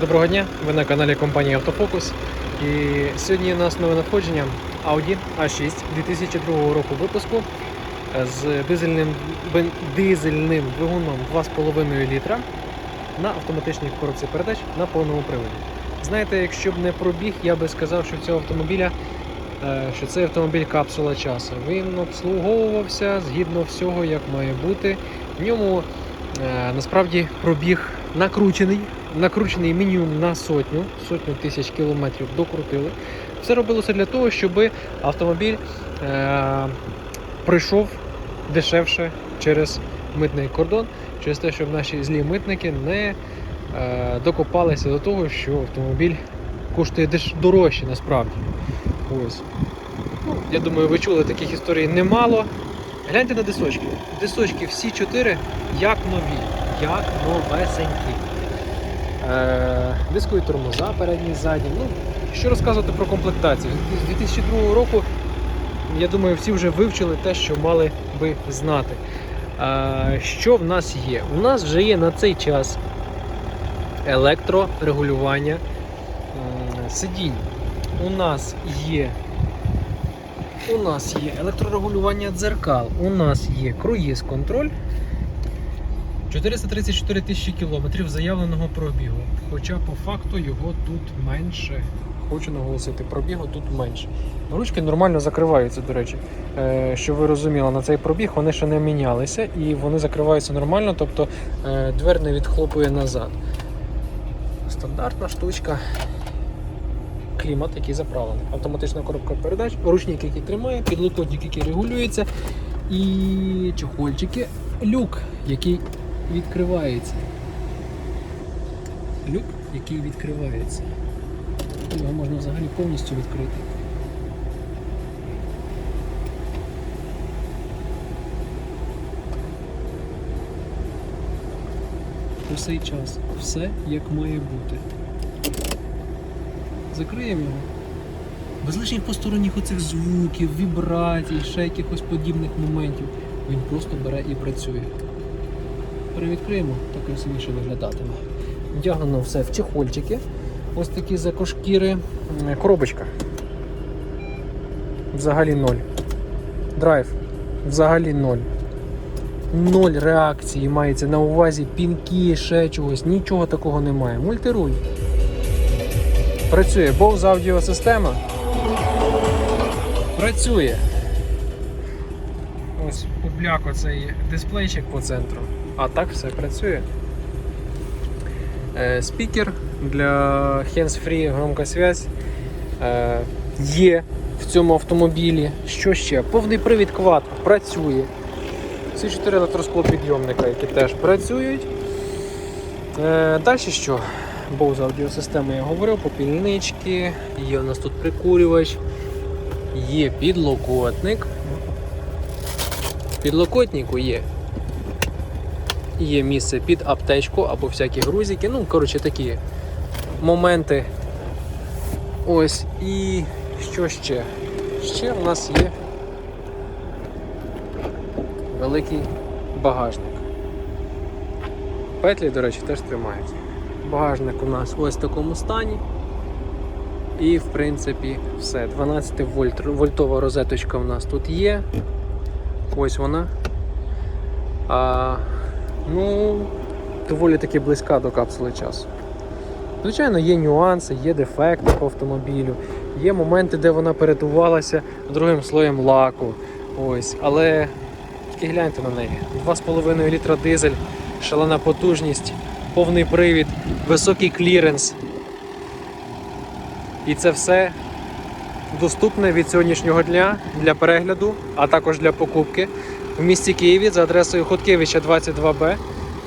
Доброго дня, ви на каналі компанії Автофокус. І сьогодні у нас нове надходження Audi A6 2002 року випуску з дизельним, дизельним двигуном 2,5 літра на автоматичній коробці передач на повному приводі. Знаєте, якщо б не пробіг, я би сказав, що цього автомобіля е, що це автомобіль капсула часу. Він обслуговувався згідно всього, як має бути. В ньому е, насправді пробіг накручений, накручений мінімум на сотню, сотню тисяч кілометрів докрутили. Все робилося для того, щоб автомобіль е, пройшов дешевше через митний кордон, через те, щоб наші злі митники не е, докопалися до того, що автомобіль коштує деш- дорожче насправді. Ось. Ну, я думаю, ви чули таких історій немало. Гляньте на дисочки. Дисочки всі чотири як нові, як новесенькі. Е, дискові тормоза передні, задні. Ну, що розказувати про комплектацію? З 2002 року, я думаю, всі вже вивчили те, що мали би знати. Е, що в нас є? У нас вже є на цей час електрорегулювання сидінь. У нас є у нас є електрорегулювання дзеркал, у нас є круїз контроль. 434 тисячі кілометрів заявленого пробігу. Хоча по факту його тут менше. Хочу наголосити, пробігу тут менше. Ручки нормально закриваються, до речі. Е, щоб ви розуміли, на цей пробіг вони ще не мінялися і вони закриваються нормально, тобто е, двер не відхлопує назад. Стандартна штучка клімат, який заправлений. Автоматична коробка передач, ручник, який тримає, підлокотник, який регулюється, і чохольчики, люк, який відкривається. Люк, який відкривається. Його можна взагалі повністю відкрити. У цей час все як має бути. Закриємо його. Без лишніх посторонніх оцих звуків, вібрацій, ще якихось подібних моментів. Він просто бере і працює. Перевідкриємо, так красивіше виглядатиме. Вдягнено все в чехольчики. Ось такі з екошкіри. Коробочка. Взагалі ноль. Драйв. Взагалі ноль. Ноль реакції мається на увазі пінки, ще чогось. Нічого такого немає. Мультируль. Працює Bose аудіосистема. Працює. Ось побляк оцей дисплейчик по центру. А так все працює. Е, спікер для hands-free громкосвязь е, є в цьому автомобілі. Що ще? Повний привід квад працює. Всі чотири електросклопідйомника, які теж працюють. Е, далі що? Bose аудіосистема я говорив, попільнички, є у нас тут прикурювач, є підлокотник. В підлокотнику є. Є місце під аптечку або всякі грузики. Ну, коротше, такі моменти. Ось. І що ще? Ще у нас є великий багажник. Петлі, до речі, теж тримаються. Багажник у нас ось в такому стані. І в принципі все. 12 вольт, вольтова розеточка у нас тут є. Ось вона. А, ну, доволі таки близька до капсули часу. Звичайно, є нюанси, є дефекти по автомобілю, є моменти, де вона перетувалася другим слоєм лаку. Ось. Але тільки гляньте на неї. 2,5 літра дизель, шалена потужність, повний привід, високий кліренс. І це все доступне від сьогоднішнього дня для перегляду, а також для покупки в місті Києві за адресою Хоткевича 22Б.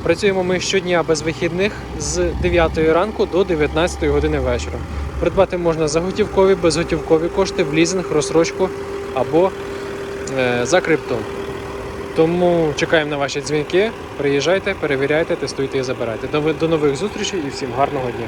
Працюємо ми щодня без вихідних з 9 ранку до 19 години вечора. Придбати можна за готівкові, безготівкові кошти в лізинг, розсрочку або е, за крипту. Тому чекаємо на ваші дзвінки. Приїжджайте, перевіряйте, тестуйте і забирайте. До нових зустрічей і всім гарного дня!